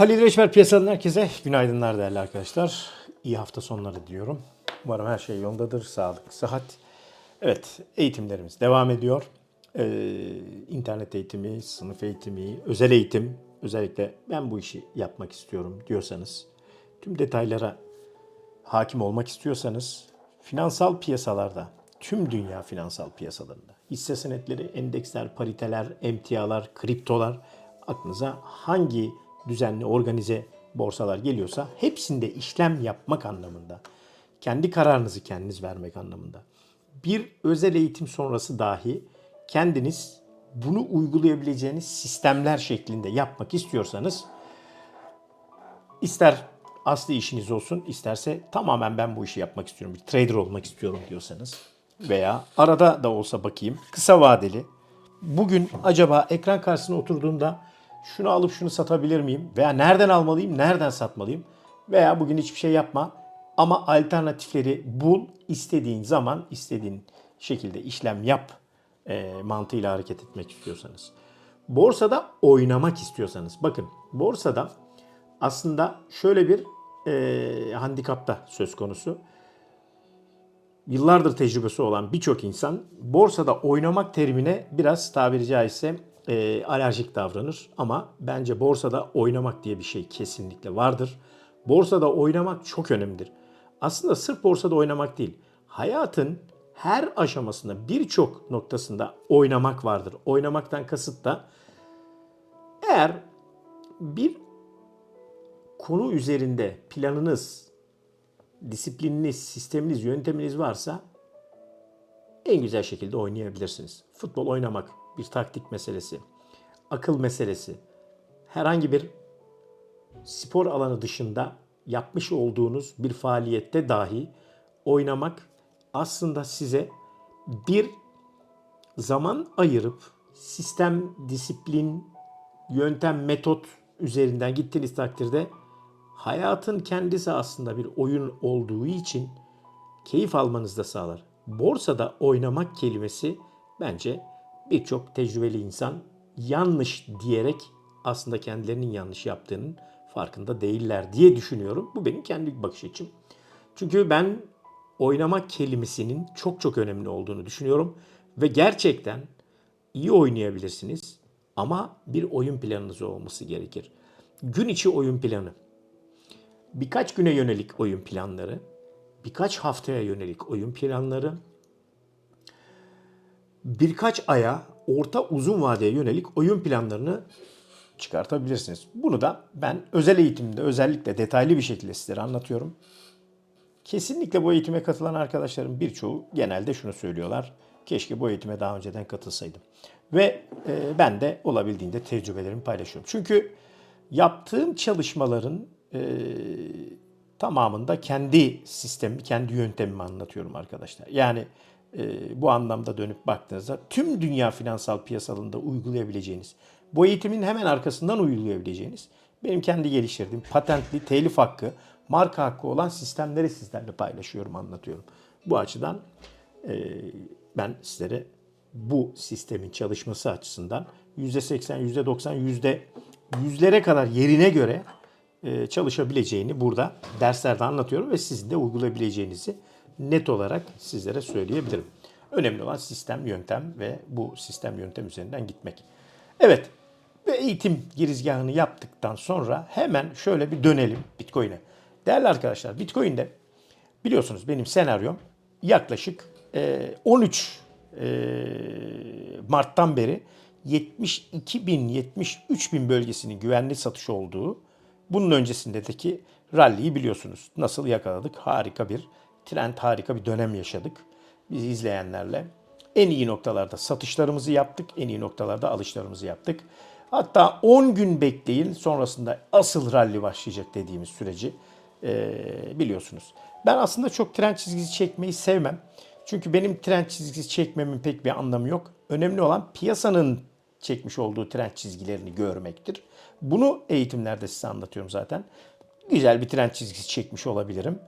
Halil Reçber piyasadan herkese günaydınlar değerli arkadaşlar. İyi hafta sonları diliyorum. Umarım her şey yolundadır. Sağlık, sıhhat. Evet, eğitimlerimiz devam ediyor. Ee, internet eğitimi, sınıf eğitimi, özel eğitim. Özellikle ben bu işi yapmak istiyorum diyorsanız, tüm detaylara hakim olmak istiyorsanız, finansal piyasalarda, tüm dünya finansal piyasalarında, hisse senetleri, endeksler, pariteler, emtialar, kriptolar, aklınıza hangi düzenli organize borsalar geliyorsa hepsinde işlem yapmak anlamında, kendi kararınızı kendiniz vermek anlamında. Bir özel eğitim sonrası dahi kendiniz bunu uygulayabileceğiniz sistemler şeklinde yapmak istiyorsanız ister asli işiniz olsun, isterse tamamen ben bu işi yapmak istiyorum, bir trader olmak istiyorum diyorsanız veya arada da olsa bakayım kısa vadeli bugün acaba ekran karşısına oturduğumda şunu alıp şunu satabilir miyim? Veya nereden almalıyım, nereden satmalıyım? Veya bugün hiçbir şey yapma ama alternatifleri bul, istediğin zaman, istediğin şekilde işlem yap e, mantığıyla hareket etmek istiyorsanız. Borsada oynamak istiyorsanız, bakın borsada aslında şöyle bir e, handikapta söz konusu. Yıllardır tecrübesi olan birçok insan borsada oynamak terimine biraz tabiri caizse e, alerjik davranır. Ama bence borsada oynamak diye bir şey kesinlikle vardır. Borsada oynamak çok önemlidir. Aslında sırf borsada oynamak değil, hayatın her aşamasında birçok noktasında oynamak vardır. Oynamaktan kasıt da eğer bir konu üzerinde planınız, disiplininiz, sisteminiz, yönteminiz varsa en güzel şekilde oynayabilirsiniz. Futbol oynamak bir taktik meselesi, akıl meselesi. Herhangi bir spor alanı dışında yapmış olduğunuz bir faaliyette dahi oynamak aslında size bir zaman ayırıp sistem, disiplin, yöntem, metot üzerinden gittiğiniz takdirde hayatın kendisi aslında bir oyun olduğu için keyif almanızı da sağlar. Borsada oynamak kelimesi bence birçok tecrübeli insan yanlış diyerek aslında kendilerinin yanlış yaptığının farkında değiller diye düşünüyorum. Bu benim kendi bakış açım. Çünkü ben oynamak kelimesinin çok çok önemli olduğunu düşünüyorum ve gerçekten iyi oynayabilirsiniz ama bir oyun planınız olması gerekir. Gün içi oyun planı, birkaç güne yönelik oyun planları, birkaç haftaya yönelik oyun planları, birkaç aya orta uzun vadeye yönelik oyun planlarını çıkartabilirsiniz. Bunu da ben özel eğitimde özellikle detaylı bir şekilde sizlere anlatıyorum. Kesinlikle bu eğitime katılan arkadaşlarım birçoğu genelde şunu söylüyorlar. Keşke bu eğitime daha önceden katılsaydım. Ve e, ben de olabildiğince tecrübelerimi paylaşıyorum. Çünkü yaptığım çalışmaların e, tamamında kendi sistemi, kendi yöntemimi anlatıyorum arkadaşlar. Yani e, bu anlamda dönüp baktığınızda tüm dünya finansal piyasalarında uygulayabileceğiniz, bu eğitimin hemen arkasından uygulayabileceğiniz, benim kendi geliştirdiğim patentli, telif hakkı, marka hakkı olan sistemleri sizlerle paylaşıyorum, anlatıyorum. Bu açıdan e, ben sizlere bu sistemin çalışması açısından %80, %90, yüzde yüzlere kadar yerine göre e, çalışabileceğini burada derslerde anlatıyorum ve sizin de uygulayabileceğinizi net olarak sizlere söyleyebilirim. Önemli olan sistem, yöntem ve bu sistem yöntem üzerinden gitmek. Evet ve eğitim girizgahını yaptıktan sonra hemen şöyle bir dönelim Bitcoin'e. Değerli arkadaşlar Bitcoin'de biliyorsunuz benim senaryom yaklaşık e, 13 e, Mart'tan beri 72 bin, 73 bin bölgesinin güvenli satış olduğu, bunun öncesindeki rally'yi biliyorsunuz. Nasıl yakaladık? Harika bir trend, harika bir dönem yaşadık. Biz izleyenlerle en iyi noktalarda satışlarımızı yaptık, en iyi noktalarda alışlarımızı yaptık. Hatta 10 gün bekleyin sonrasında asıl rally başlayacak dediğimiz süreci e, biliyorsunuz. Ben aslında çok trend çizgisi çekmeyi sevmem. Çünkü benim trend çizgisi çekmemin pek bir anlamı yok. Önemli olan piyasanın çekmiş olduğu trend çizgilerini görmektir. Bunu eğitimlerde size anlatıyorum zaten. Güzel bir trend çizgisi çekmiş olabilirim.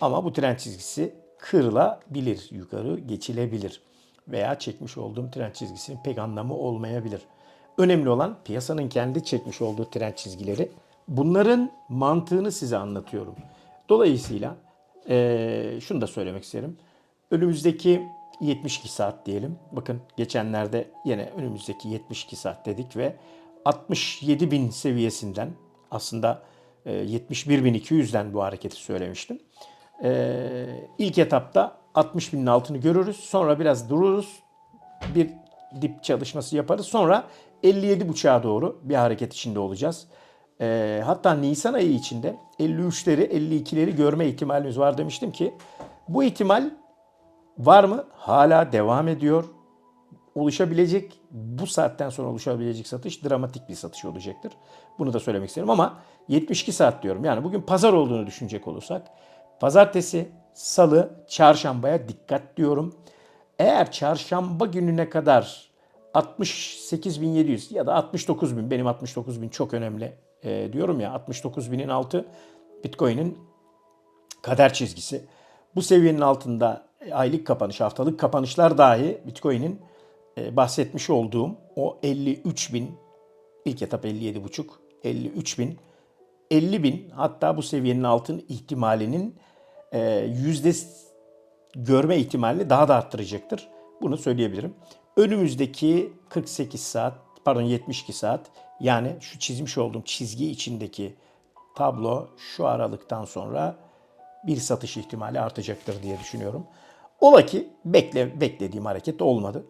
Ama bu trend çizgisi kırılabilir, yukarı geçilebilir. Veya çekmiş olduğum trend çizgisinin pek anlamı olmayabilir. Önemli olan piyasanın kendi çekmiş olduğu trend çizgileri Bunların mantığını size anlatıyorum. Dolayısıyla eee, şunu da söylemek isterim. Önümüzdeki 72 saat diyelim. Bakın geçenlerde yine önümüzdeki 72 saat dedik ve 67 bin seviyesinden aslında e, 71.200'den bu hareketi söylemiştim. Ee, ilk etapta 60 binin altını görürüz. Sonra biraz dururuz. Bir dip çalışması yaparız. Sonra 57.5'a doğru bir hareket içinde olacağız. Ee, hatta Nisan ayı içinde 53'leri 52'leri görme ihtimalimiz var demiştim ki bu ihtimal var mı? Hala devam ediyor. Oluşabilecek bu saatten sonra oluşabilecek satış dramatik bir satış olacaktır. Bunu da söylemek isterim ama 72 saat diyorum. Yani bugün pazar olduğunu düşünecek olursak pazartesi, salı, çarşambaya dikkat diyorum. Eğer çarşamba gününe kadar 68.700 ya da 69.000 benim 69.000 çok önemli e, diyorum ya 69.000'in altı Bitcoin'in kader çizgisi. Bu seviyenin altında aylık kapanış, haftalık kapanışlar dahi Bitcoin'in e, bahsetmiş olduğum o 53 bin, ilk etap 57,5, 53 bin, 50 bin hatta bu seviyenin altın ihtimalinin yüzde görme ihtimalini daha da arttıracaktır. Bunu söyleyebilirim. Önümüzdeki 48 saat, pardon 72 saat yani şu çizmiş olduğum çizgi içindeki tablo şu aralıktan sonra bir satış ihtimali artacaktır diye düşünüyorum. Ola ki bekle, beklediğim hareket olmadı.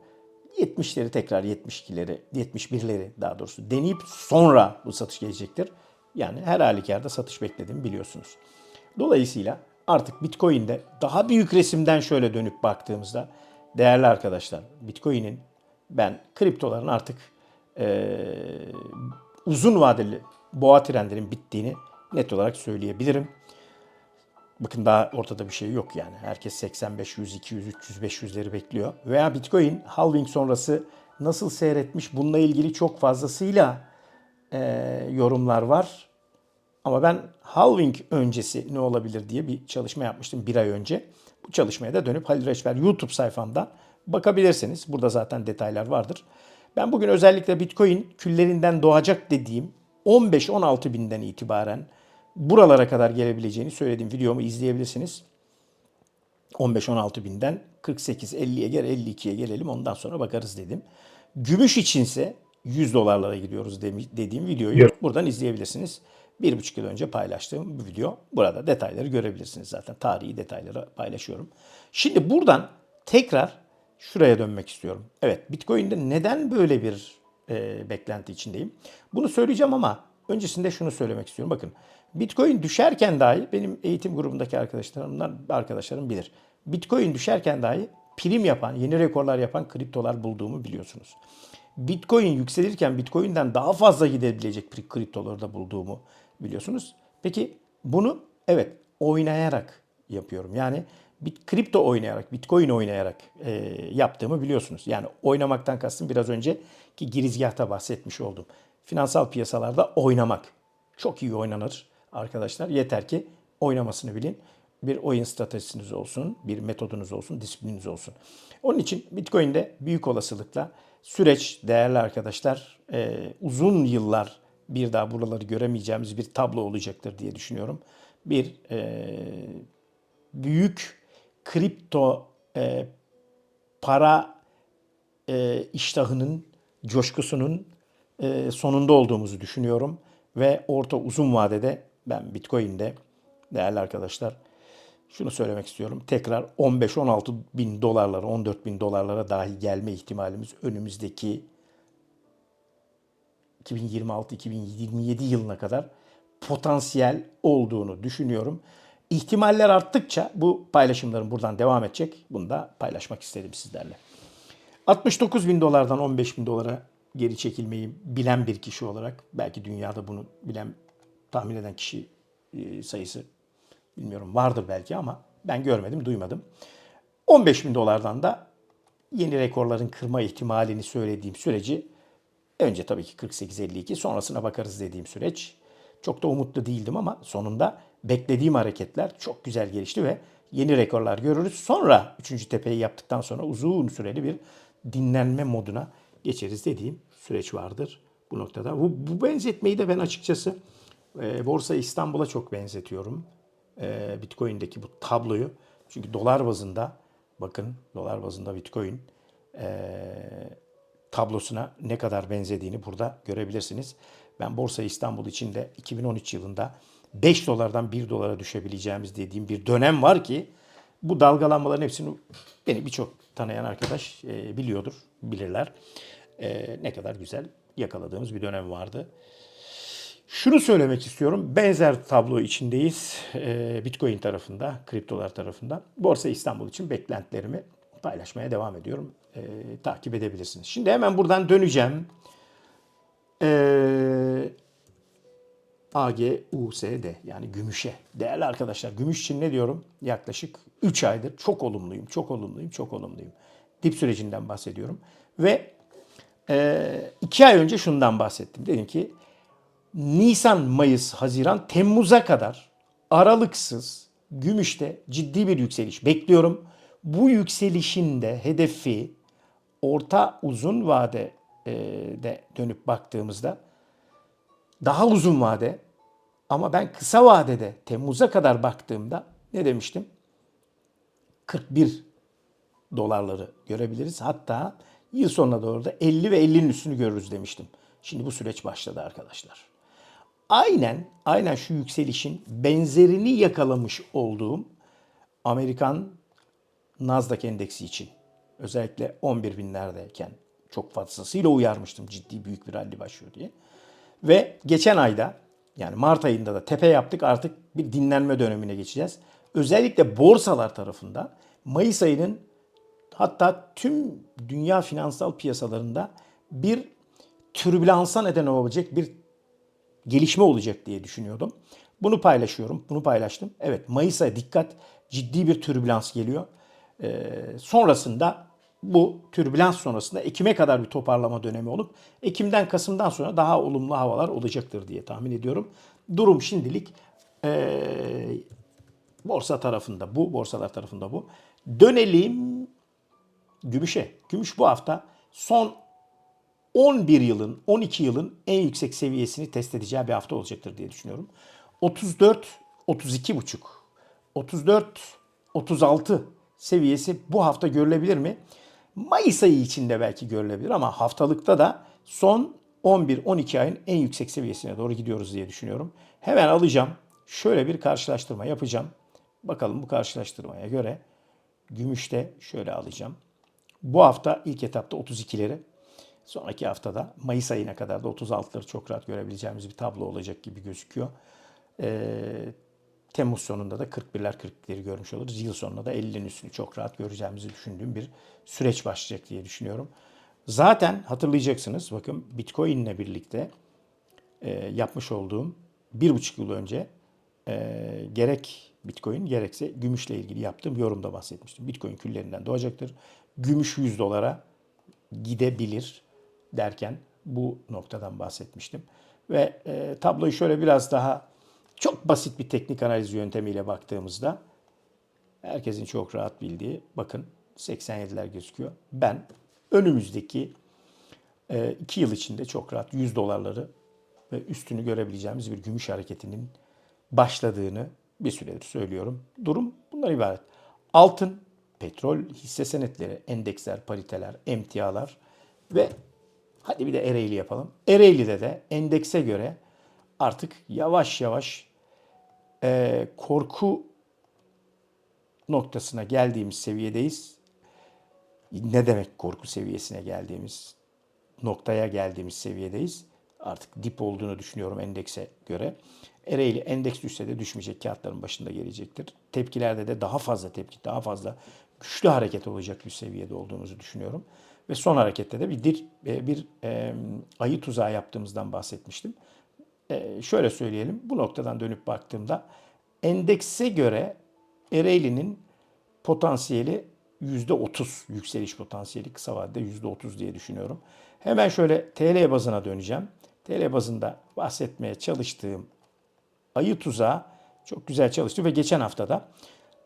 70'leri tekrar 72'leri, 71'leri daha doğrusu deneyip sonra bu satış gelecektir. Yani her halükarda satış beklediğimi biliyorsunuz. Dolayısıyla artık Bitcoin'de daha büyük resimden şöyle dönüp baktığımızda değerli arkadaşlar Bitcoin'in ben kriptoların artık eee, uzun vadeli boğa trendinin bittiğini net olarak söyleyebilirim. Bakın daha ortada bir şey yok yani. Herkes 85, 100, 200, 300, 500'leri bekliyor. Veya Bitcoin halving sonrası nasıl seyretmiş bununla ilgili çok fazlasıyla eee, yorumlar var. Ama ben halving öncesi ne olabilir diye bir çalışma yapmıştım bir ay önce. Bu çalışmaya da dönüp Halil Reçber YouTube sayfamdan bakabilirsiniz. Burada zaten detaylar vardır. Ben bugün özellikle Bitcoin küllerinden doğacak dediğim 15-16 binden itibaren buralara kadar gelebileceğini söylediğim videomu izleyebilirsiniz. 15-16 binden 48-50'ye gel 52'ye gelelim ondan sonra bakarız dedim. Gümüş içinse 100 dolarlara gidiyoruz dediğim videoyu buradan izleyebilirsiniz. Bir buçuk yıl önce paylaştığım bu video. Burada detayları görebilirsiniz zaten. Tarihi detayları paylaşıyorum. Şimdi buradan tekrar şuraya dönmek istiyorum. Evet Bitcoin'de neden böyle bir e, beklenti içindeyim? Bunu söyleyeceğim ama öncesinde şunu söylemek istiyorum. Bakın Bitcoin düşerken dahi benim eğitim grubundaki arkadaşlarımdan arkadaşlarım bilir. Bitcoin düşerken dahi prim yapan, yeni rekorlar yapan kriptolar bulduğumu biliyorsunuz. Bitcoin yükselirken Bitcoin'den daha fazla gidebilecek bir kriptoları da bulduğumu biliyorsunuz. Peki bunu evet oynayarak yapıyorum. Yani bit, kripto oynayarak, Bitcoin oynayarak e, yaptığımı biliyorsunuz. Yani oynamaktan kastım biraz önceki girizgahta bahsetmiş oldum. Finansal piyasalarda oynamak. Çok iyi oynanır arkadaşlar. Yeter ki oynamasını bilin. Bir oyun stratejiniz olsun, bir metodunuz olsun, disiplininiz olsun. Onun için Bitcoin'de büyük olasılıkla süreç değerli arkadaşlar e, uzun yıllar bir daha buraları göremeyeceğimiz bir tablo olacaktır diye düşünüyorum. Bir e, büyük kripto e, para e, iştahının, coşkusunun e, sonunda olduğumuzu düşünüyorum. Ve orta uzun vadede ben Bitcoin'de değerli arkadaşlar şunu söylemek istiyorum. Tekrar 15-16 bin dolarlara, 14 bin dolarlara dahi gelme ihtimalimiz önümüzdeki 2026-2027 yılına kadar potansiyel olduğunu düşünüyorum. İhtimaller arttıkça bu paylaşımlarım buradan devam edecek. Bunu da paylaşmak istedim sizlerle. 69 bin dolardan 15 bin dolara geri çekilmeyi bilen bir kişi olarak belki dünyada bunu bilen tahmin eden kişi e, sayısı bilmiyorum vardır belki ama ben görmedim duymadım. 15 bin dolardan da yeni rekorların kırma ihtimalini söylediğim süreci önce tabii ki 48-52 sonrasına bakarız dediğim süreç. Çok da umutlu değildim ama sonunda beklediğim hareketler çok güzel gelişti ve yeni rekorlar görürüz. Sonra 3. tepeyi yaptıktan sonra uzun süreli bir dinlenme moduna geçeriz dediğim süreç vardır bu noktada. Bu, bu benzetmeyi de ben açıkçası E, Borsa İstanbul'a çok benzetiyorum. E, Bitcoin'deki bu tabloyu. Çünkü dolar bazında bakın dolar bazında Bitcoin e, tablosuna ne kadar benzediğini burada görebilirsiniz. Ben Borsa İstanbul için de 2013 yılında 5 dolardan 1 dolara düşebileceğimiz dediğim bir dönem var ki bu dalgalanmaların hepsini beni birçok tanıyan arkadaş e, biliyordur, bilirler. E, ne kadar güzel yakaladığımız bir dönem vardı. Şunu söylemek istiyorum. Benzer tablo içindeyiz. E, Bitcoin tarafında, kriptolar tarafında. Borsa İstanbul için beklentilerimi paylaşmaya devam ediyorum. E, takip edebilirsiniz. Şimdi hemen buradan döneceğim. E, AGUSD yani gümüşe. Değerli arkadaşlar gümüş için ne diyorum? Yaklaşık 3 aydır çok olumluyum, çok olumluyum, çok olumluyum. Dip sürecinden bahsediyorum. Ve 2 ay önce şundan bahsettim. Dedim ki Nisan, Mayıs, Haziran, Temmuz'a kadar aralıksız gümüşte ciddi bir yükseliş bekliyorum. Bu yükselişin de hedefi orta uzun vade e, de dönüp baktığımızda daha uzun vade ama ben kısa vadede Temmuz'a kadar baktığımda ne demiştim? 41 dolarları görebiliriz. Hatta yıl sonuna doğru da 50 ve 50'nin üstünü görürüz demiştim. Şimdi bu süreç başladı arkadaşlar. Aynen, aynen şu yükselişin benzerini yakalamış olduğum Amerikan Nasdaq endeksi için özellikle 11 binlerdeyken çok fazlasıyla uyarmıştım ciddi büyük bir rally başlıyor diye. Ve geçen ayda yani Mart ayında da tepe yaptık artık bir dinlenme dönemine geçeceğiz. Özellikle borsalar tarafında Mayıs ayının hatta tüm dünya finansal piyasalarında bir türbülansa neden olabilecek bir gelişme olacak diye düşünüyordum. Bunu paylaşıyorum, bunu paylaştım. Evet Mayıs ayı dikkat ciddi bir türbülans geliyor. Ee, sonrasında bu türbülans sonrasında Ekim'e kadar bir toparlama dönemi olup Ekim'den Kasım'dan sonra daha olumlu havalar olacaktır diye tahmin ediyorum. Durum şimdilik ee, borsa tarafında bu, borsalar tarafında bu. Dönelim gümüşe. Gümüş bu hafta son 11 yılın, 12 yılın en yüksek seviyesini test edeceği bir hafta olacaktır diye düşünüyorum. 34, 32 buçuk, 34, 36 seviyesi bu hafta görülebilir mi? Mayıs ayı içinde belki görülebilir ama haftalıkta da son 11-12 ayın en yüksek seviyesine doğru gidiyoruz diye düşünüyorum. Hemen alacağım. Şöyle bir karşılaştırma yapacağım. Bakalım bu karşılaştırmaya göre gümüşte şöyle alacağım. Bu hafta ilk etapta 32'leri, sonraki haftada Mayıs ayına kadar da 36'ları çok rahat görebileceğimiz bir tablo olacak gibi gözüküyor. Ee, Temmuz sonunda da 41'ler 42'leri görmüş oluruz. Yıl sonunda da 50'lerin üstünü çok rahat göreceğimizi düşündüğüm bir süreç başlayacak diye düşünüyorum. Zaten hatırlayacaksınız bakın Bitcoin ile birlikte e, yapmış olduğum bir buçuk yıl önce e, gerek Bitcoin gerekse gümüşle ilgili yaptığım yorumda bahsetmiştim. Bitcoin küllerinden doğacaktır. Gümüş 100 dolara gidebilir derken bu noktadan bahsetmiştim. Ve e, tabloyu şöyle biraz daha çok basit bir teknik analiz yöntemiyle baktığımızda herkesin çok rahat bildiği bakın 87'ler gözüküyor. Ben önümüzdeki 2 yıl içinde çok rahat 100 dolarları ve üstünü görebileceğimiz bir gümüş hareketinin başladığını bir süredir söylüyorum. Durum bundan ibaret. Altın, petrol, hisse senetleri, endeksler, pariteler, emtialar ve hadi bir de Ereğli yapalım. Ereğli'de de endekse göre artık yavaş yavaş e, korku noktasına geldiğimiz seviyedeyiz. Ne demek korku seviyesine geldiğimiz noktaya geldiğimiz seviyedeyiz. Artık dip olduğunu düşünüyorum endekse göre. Ereğli endeks düşse de düşmeyecek kağıtların başında gelecektir. Tepkilerde de daha fazla tepki, daha fazla güçlü hareket olacak bir seviyede olduğumuzu düşünüyorum. Ve son harekette de bir, bir, bir e, ayı tuzağı yaptığımızdan bahsetmiştim. E, şöyle söyleyelim, bu noktadan dönüp baktığımda endekse göre Ereğli'nin potansiyeli %30 yükseliş potansiyeli kısa vadede %30 diye düşünüyorum. Hemen şöyle TL bazına döneceğim. TL bazında bahsetmeye çalıştığım ayı tuzağı çok güzel çalıştı ve geçen haftada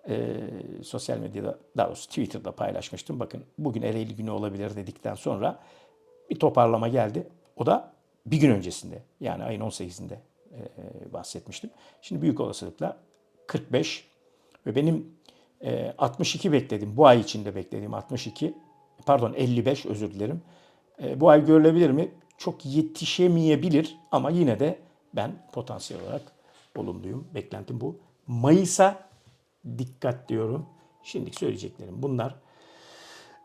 e, sosyal medyada daha doğrusu Twitter'da paylaşmıştım. Bakın bugün Ereğli günü olabilir dedikten sonra bir toparlama geldi. O da bir gün öncesinde yani ayın 18'inde e, bahsetmiştim. Şimdi büyük olasılıkla 45 ve benim e, 62 bekledim. Bu ay içinde beklediğim 62 pardon 55 özür dilerim. E, bu ay görülebilir mi? Çok yetişemeyebilir ama yine de ben potansiyel olarak olumluyum. Beklentim bu. Mayıs'a dikkat diyorum. Şimdilik söyleyeceklerim bunlar.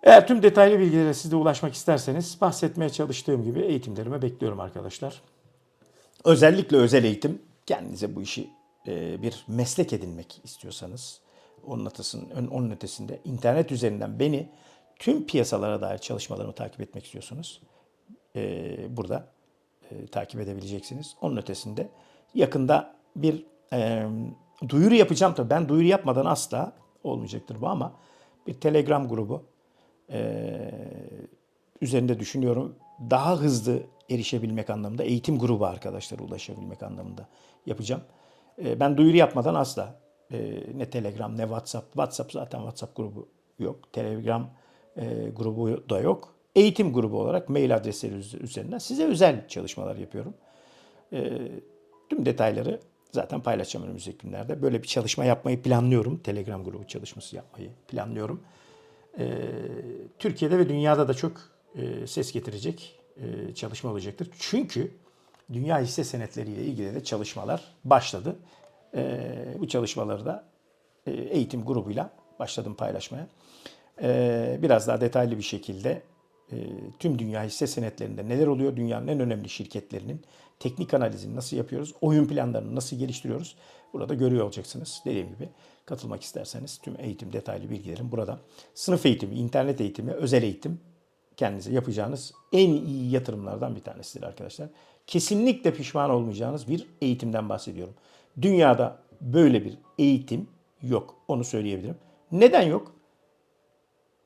Eğer tüm detaylı bilgilere siz de ulaşmak isterseniz bahsetmeye çalıştığım gibi eğitimlerime bekliyorum arkadaşlar. Özellikle özel eğitim kendinize bu işi e, bir meslek edinmek istiyorsanız onun ötesinin, onun ötesinde internet üzerinden beni tüm piyasalara dair çalışmalarımı takip etmek istiyorsunuz. E, burada e, takip edebileceksiniz. Onun ötesinde yakında bir e, duyuru yapacağım tabii. Ben duyuru yapmadan asla olmayacaktır bu ama bir Telegram grubu e, üzerinde düşünüyorum. Daha hızlı erişebilmek anlamında eğitim grubu arkadaşlara ulaşabilmek anlamında yapacağım. E, ben duyuru yapmadan asla e, ne Telegram ne WhatsApp. WhatsApp zaten WhatsApp grubu yok. Telegram e, grubu da yok. Eğitim grubu olarak mail adresleri üzerinden size özel çalışmalar yapıyorum. E, tüm detayları zaten paylaşacağım önümüzdeki günlerde. Böyle bir çalışma yapmayı planlıyorum. Telegram grubu çalışması yapmayı planlıyorum. E, Türkiye'de ve dünyada da çok e, ses getirecek e, çalışma olacaktır. Çünkü dünya hisse senetleriyle ilgili de çalışmalar başladı. E, bu çalışmaları da e, eğitim grubuyla başladım paylaşmaya. E, biraz daha detaylı bir şekilde tüm dünya hisse senetlerinde neler oluyor, dünyanın en önemli şirketlerinin teknik analizini nasıl yapıyoruz, oyun planlarını nasıl geliştiriyoruz burada görüyor olacaksınız. Dediğim gibi katılmak isterseniz tüm eğitim detaylı bilgilerim burada. Sınıf eğitimi, internet eğitimi, özel eğitim kendinize yapacağınız en iyi yatırımlardan bir tanesidir arkadaşlar. Kesinlikle pişman olmayacağınız bir eğitimden bahsediyorum. Dünyada böyle bir eğitim yok. Onu söyleyebilirim. Neden yok?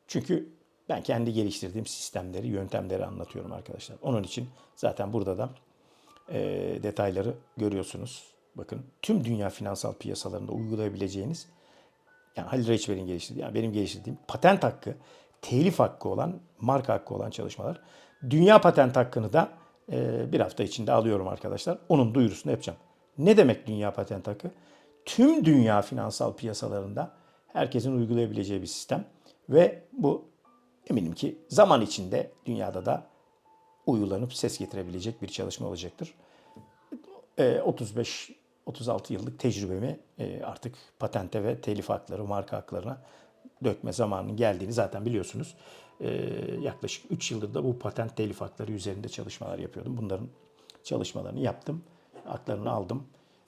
Çünkü ben kendi geliştirdiğim sistemleri, yöntemleri anlatıyorum arkadaşlar. Onun için zaten burada da e, detayları görüyorsunuz. Bakın tüm dünya finansal piyasalarında uygulayabileceğiniz yani Halil Reçber'in geliştirdiği, yani benim geliştirdiğim patent hakkı, telif hakkı olan, marka hakkı olan çalışmalar. Dünya patent hakkını da e, bir hafta içinde alıyorum arkadaşlar. Onun duyurusunu yapacağım. Ne demek dünya patent hakkı? Tüm dünya finansal piyasalarında herkesin uygulayabileceği bir sistem. Ve bu eminim ki zaman içinde dünyada da uygulanıp ses getirebilecek bir çalışma olacaktır. E, 35 36 yıllık tecrübemi e, artık patente ve telif hakları, marka haklarına dökme zamanının geldiğini zaten biliyorsunuz. E, yaklaşık 3 yıldır da bu patent telif hakları üzerinde çalışmalar yapıyordum. Bunların çalışmalarını yaptım. Haklarını aldım.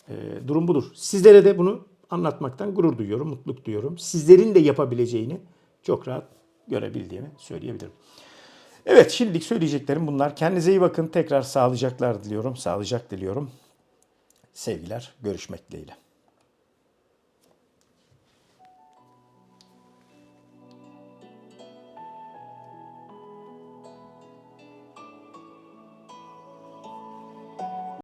E, durum budur. Sizlere de bunu anlatmaktan gurur duyuyorum, mutluluk duyuyorum. Sizlerin de yapabileceğini çok rahat görebildiğimi söyleyebilirim. Evet şimdilik söyleyeceklerim bunlar. Kendinize iyi bakın. Tekrar sağlıcaklar diliyorum. Sağlıcak diliyorum. Sevgiler. Görüşmek dileğiyle.